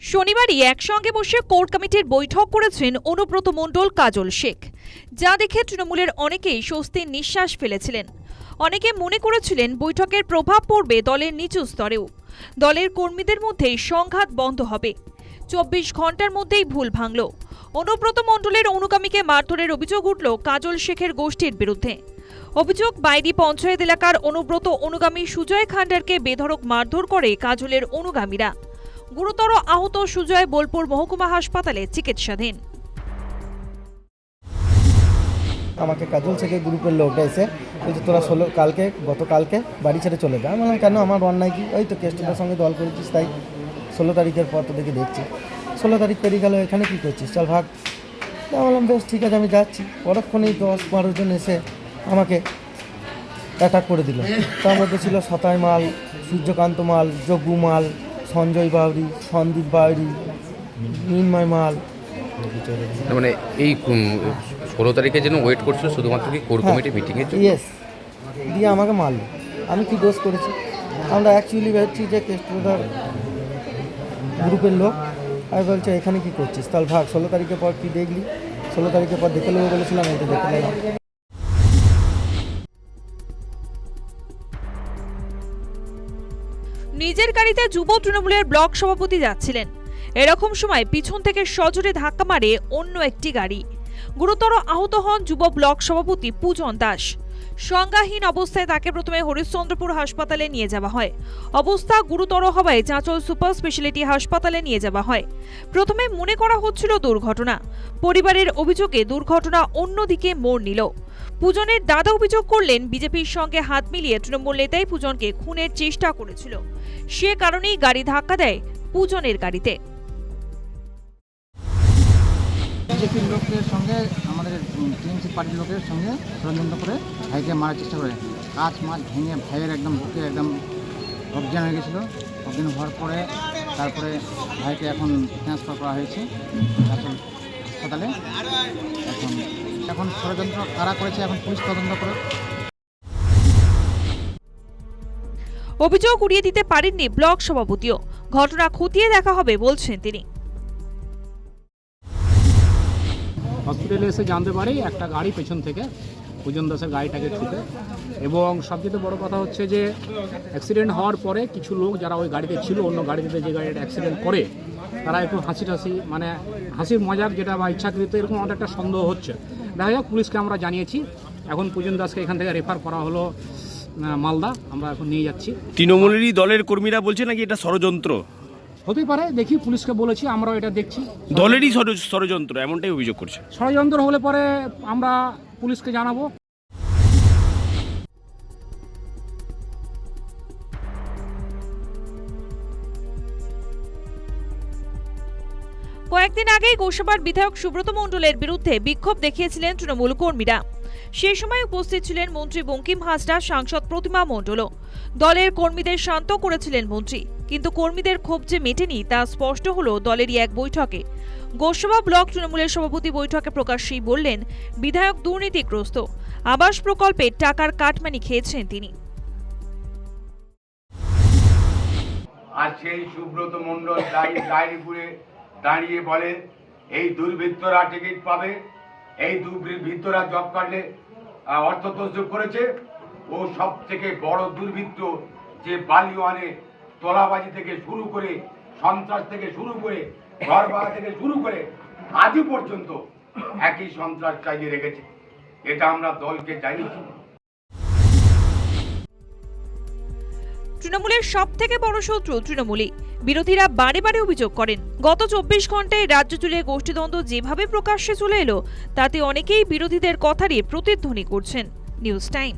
শনিবারই একসঙ্গে বসে কোর কমিটির বৈঠক করেছেন অনুব্রত মণ্ডল কাজল শেখ। যা দেখে তৃণমূলের অনেকেই স্বস্তির নিঃশ্বাস ফেলেছিলেন। অনেকে মনে করেছিলেন বৈঠকের প্রভাব পড়বে দলের নিচু স্তরেও। দলের কর্মীদের মধ্যেই সংঘাত বন্ধ হবে। চব্বিশ ঘণ্টার মধ্যেই ভুল ভাঙল। অনুব্রত মণ্ডলের অনুগামীকে মারধরের অভিযোগ উঠল কাজল শেখের গোষ্ঠীর বিরুদ্ধে। অভিযোগ বাইরি পঞ্চায়েত এলাকার অনুব্রত অনুগামী সুজয় খান্ডারকে বেধড়ক মারধর করে কাজলের অনুগামীরা। গুরুতর আহত সুজয় বোলপুর মহকুমা হাসপাতালে চিকিৎসাধীন। আমাকে কাজল থেকে গ্রুপের লোকটা এসে বলছে, তোরা ষোলো কালকে, গতকালকে বাড়ি ছেড়ে চলে যা। আমি বললাম, কেন? আমার অন্যায় কি? ওই তো কেষ্টটার সঙ্গে দল করেছিস, তাই ষোলো তারিখের পর তো দেখে দেখছি। ষোলো তারিখ পেরিয়ে গেল, এখানে কী করছিস? চল ভাগ। আমি বললাম, বেশ, ঠিক আছে, আমি যাচ্ছি। পরক্ষণেই দশ বারো জন এসে আমাকে অ্যাটাক করে দিল। তার মধ্যে ছিল সতাই মাল, সূর্যকান্ত মাল যজ্ঞু মাল সঞ্জয় বাউরি সন্দীপ বাউরি মিনময় মাল। মানে এই ষোলো তারিখে যেন ওয়েট করছিল শুধুমাত্র কি কোর। কমিটি মিটিংয়ের জন্য? ইয়েস দিয়ে আমাকে মারলো। আমি কি দোষ করেছি? আমরা অ্যাকচুয়ালি ভাবছি যে কেষ্টদার গ্রুপের লোক। আমি বলছে এখানে কি করছিস? তাহলে ভাগ ষোলো তারিখের পর কি দেখলি? ষোলো তারিখের পর দেখে নেব বলেছিলাম এটা দেখে নিলাম। নিজের গাড়িতে যুব তৃণমূলের ব্লক সভাপতি যাচ্ছিলেন। এরকম সময় পিছন থেকে সজোরে ধাক্কা মারে অন্য একটি গাড়ি। গুরুতর আহত হন যুব ব্লক সভাপতি পূজন দাস। সংজ্ঞাহীন অবস্থায় তাকে প্রথমে হরিশ্চন্দ্রপুর হাসপাতালে নিয়ে যাওয়া হয়। অবস্থা গুরুতর হওয়ায় চাঁচল সুপার স্পেশালিটি হাসপাতালে নিয়ে যাওয়া হয়। প্রথমে মনে করা হচ্ছিল দুর্ঘটনা। পরিবারের অভিযোগে দুর্ঘটনা অন্যদিকে মোড় নিল। পূজনের দাদা অভিযোগ করলেন, বিজেপির সঙ্গে হাত মিলিয়ে তৃণমূল নেতাই পূজনকে খুনের চেষ্টা করেছিল। সে কারণেই গাড়ি ধাক্কা দেয় পূজনের গাড়িতে। বিজেপির লোকের সঙ্গে, আমাদের টিএমসি পার্টির লোকের সঙ্গে ষড়যন্ত্র করে ভাইকে মারার চেষ্টা করে। কাজ মাছ ভেঙে ভাইয়ের একদম বুকে একদম অজ্ঞান হয়ে গেছিল। অজ্ঞান হওয়ার পরে তারপরে ভাইকে এখন ট্রান্সফার করা হয়েছে হাসপাতালে। এখন এখন ষড়যন্ত্র কারা করেছে এখন পুলিশ তদন্ত করে অভিযোগ উড়িয়ে দিতে পারেননি ব্লক সভাপতিও। ঘটনা খতিয়ে দেখা হবে বলছেন তিনি। হসপিটালে এসে জানতে পারি একটা গাড়ি পেছন থেকে পূজন দাসের গাড়িটাকে ছুটে। এবং সবচেয়ে বড় কথা হচ্ছে যে অ্যাক্সিডেন্ট হওয়ার পরে কিছু লোক যারা ওই গাড়িতে ছিল অন্য গাড়িতে যে গাড়িটা অ্যাক্সিডেন্ট করে তারা একটু হাসি টাসি মানে হাসির মজাক যেটা বা ইচ্ছাকৃত এরকম আমাদের একটা সন্দেহ হচ্ছে। দেখা যাক পুলিশকে আমরা জানিয়েছি। এখন পূজন দাসকে এখান থেকে রেফার করা হলো মালদা। আমরা এখন নিয়ে যাচ্ছি। তৃণমূলেরই দলের কর্মীরা বলছে নাকি এটা ষড়যন্ত্র? হতেই পারে দেখি পুলিশকে বলেছি আমরাও এটা দেখছি। দলেরই ষড়যন্ত্র এমনটাই অভিযোগ করছে। ষড়যন্ত্র হলে পরে আমরা পুলিশকে জানাব। কয়েকদিন আগেই গোসাবার বিধায়ক সুব্রত মণ্ডলের বিরুদ্ধে বিক্ষোভ দেখিয়েছিলেন তৃণমূল কর্মীরা। সে সময় উপস্থিত ছিলেন মন্ত্রী বঙ্কিম হাজরা, সাংসদ প্রতিমা মণ্ডলও। দলের কর্মীদের শান্ত করেছিলেন মন্ত্রী, কিন্তু কর্মীদের ক্ষোভ যে মেটেনি তা স্পষ্ট হলো দলেরই এক বৈঠকে। গোসভা ব্লক তৃণমূলের সভাপতি বৈঠকে প্রকাশ্যেই বললেন, বিধায়ক দুর্নীতিগ্রস্ত, আবাস প্রকল্পে টাকার কাটমানি খেয়েছেন তিনি। আর সেই সুব্রত দাঁড়িয়ে বলে, এই দুর্বৃত্তরা টিকিট পাবে, এই দুর্বৃত্তরা জব কার্ডে অর্থ তসরুপ করেছে। ও সব থেকে বড় দুর্বৃত্ত যে বালিওয়ানে তোলাবাজি থেকে শুরু করে, সন্ত্রাস থেকে শুরু করে ঘর ভাড়া থেকে শুরু করে, আজও পর্যন্ত একই সন্ত্রাস চালিয়ে রেখেছে। এটা আমরা দলকে জানিয়েছি। তৃণমূলের সব থেকে বড় শত্রু তৃণমূলই। বিরোধীরা বারে বারে অভিযোগ করেন, গত চব্বিশ ঘন্টায় রাজ্য জুড়ে গোষ্ঠীদ্বন্দ্ব যেভাবে প্রকাশ্যে চলে এলো, তাতে অনেকেই বিরোধীদের কথারই প্রতিধ্বনি করছেন। News time.